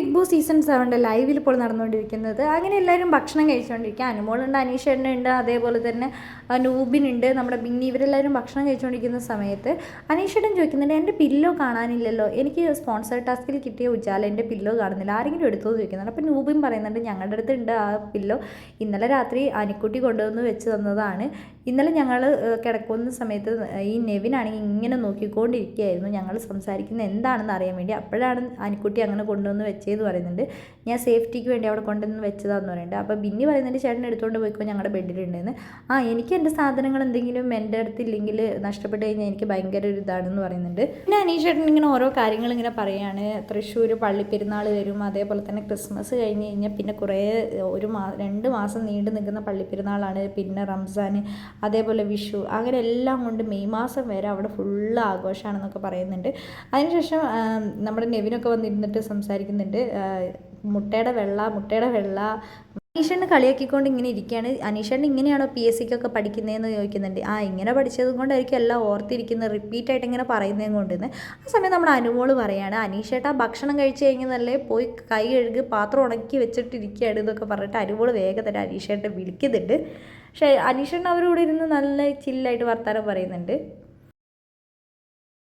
Big boss season സെവന്റെ ലൈവിൽ ഇപ്പോൾ നടന്നുകൊണ്ടിരിക്കുന്നത്. അങ്ങനെ എല്ലാവരും ഭക്ഷണം കഴിച്ചുകൊണ്ടിരിക്കുക അനുമോളുണ്ട് അനീഷേട്ടനുണ്ട് അതേപോലെ തന്നെ നൂബിനുണ്ട് നമ്മുടെ ബിന്നി. ഇവരെല്ലാവരും ഭക്ഷണം കഴിച്ചുകൊണ്ടിരിക്കുന്ന സമയത്ത് അനീഷേട്ടൻ ചോദിക്കുന്നുണ്ട് എന്റെ പില്ലോ കാണാനില്ലല്ലോ. എനിക്ക് സ്പോൺസർ ടാസ്കിൽ കിട്ടിയ ഉജാല എന്റെ പില്ലോ കാണുന്നില്ല. ആരെങ്കിലും എടുത്തോ ചോദിക്കുന്നുണ്ട്. അപ്പോൾ നൂബിൻ പറയുന്നുണ്ട് ഞങ്ങളുടെ അടുത്തുണ്ട് ആ പില്ലോ ഇന്നലെ രാത്രി അനിക്കുട്ടി കൊണ്ടുവന്ന് വെച്ച് തന്നതാണ്. ഇന്നലെ ഞങ്ങൾ കിടക്കുന്ന സമയത്ത് ഈ നെവിനാണെങ്കിൽ ഇങ്ങനെ നോക്കിക്കൊണ്ടിരിക്കുകയായിരുന്നു. ഞങ്ങൾ സംസാരിക്കുന്നത് എന്താണെന്ന് അറിയാൻ വേണ്ടി. അപ്പോഴാണ് അനിക്കുട്ടി അങ്ങനെ കൊണ്ടുവന്ന് വെച്ചതെന്ന് പറയുന്നുണ്ട്. ഞാൻ സേഫ്റ്റിക്ക് വേണ്ടി അവിടെ കൊണ്ടുവന്ന് വെച്ചതാന്ന് പറയുന്നുണ്ട്. അപ്പോൾ ബിന്നി പറയുന്നുണ്ട് ചേട്ടൻ എടുത്തുകൊണ്ട് പോയിക്കോ ഞങ്ങളുടെ ബെഡിലുണ്ടെന്ന്. ആ എനിക്ക് എന്റെ സാധനങ്ങൾ എന്തെങ്കിലും എന്റെ അടുത്തില്ലെങ്കിൽ നഷ്ടപ്പെട്ട് കഴിഞ്ഞാൽ എനിക്ക് ഭയങ്കര ഒരു ഇതാണെന്ന് പറയുന്നുണ്ട്. പിന്നെ അനീഷേട്ടൻ ഇങ്ങനെ ഓരോ കാര്യങ്ങൾ ഇങ്ങനെ പറയുകയാണ് തൃശ്ശൂർ പള്ളിപ്പെരുന്നാൾ വരും അതേപോലെ തന്നെ ക്രിസ്മസ് കഴിഞ്ഞ് കഴിഞ്ഞാൽ പിന്നെ കുറേ ഒരു മാ രണ്ട് മാസം നീണ്ടു നിൽക്കുന്ന പള്ളിപ്പെരുന്നാളാണ്. പിന്നെ റംസാൻ അതേപോലെ വിഷു അങ്ങനെ എല്ലാം കൊണ്ട് മെയ് മാസം വരെ അവിടെ ഫുള്ള് ആഘോഷമാണെന്നൊക്കെ പറയുന്നുണ്ട്. അതിനുശേഷം നമ്മുടെ നെവിനൊക്കെ വന്നിരുന്നിട്ട് സംസാരിക്കുന്നുണ്ട്. മുട്ടയുടെ വെള്ള മുട്ടയുടെ വെള്ള അനീഷേണ് കളിയാക്കിക്കൊണ്ട് ഇങ്ങനെ ഇരിക്കുകയാണ്. അനീഷേണ് ഇങ്ങനെയാണോ പി എസ് സിക്കൊക്കെ പഠിക്കുന്നതെന്ന് ചോദിക്കുന്നുണ്ട്. ആ ഇങ്ങനെ പഠിച്ചത് കൊണ്ടായിരിക്കും എല്ലാം ഓർത്തിരിക്കുന്നത്. റിപ്പീറ്റ് ആയിട്ട് ഇങ്ങനെ പറയുന്നതും കൊണ്ടെന്ന്. ആ സമയം നമ്മുടെ അനുമോൾ പറയാണ് അനീഷേട്ടാ ഭക്ഷണം കഴിച്ച് കഴിഞ്ഞതല്ലേ? പോയി കൈ കഴുകി പാത്രം ഉണക്കി വെച്ചിട്ടിരിക്കുകയാണ് എന്നൊക്കെ പറഞ്ഞിട്ട് അനുമോൾ വേഗം തന്നെ അനീഷേട്ടനെ വിളിക്കുന്നുണ്ട്. പക്ഷേ അനീഷേട്ടൻ അവരോട് ഇരുന്ന് നല്ല ചില്ലായിട്ട് വർത്താനം പറയുന്നുണ്ട്.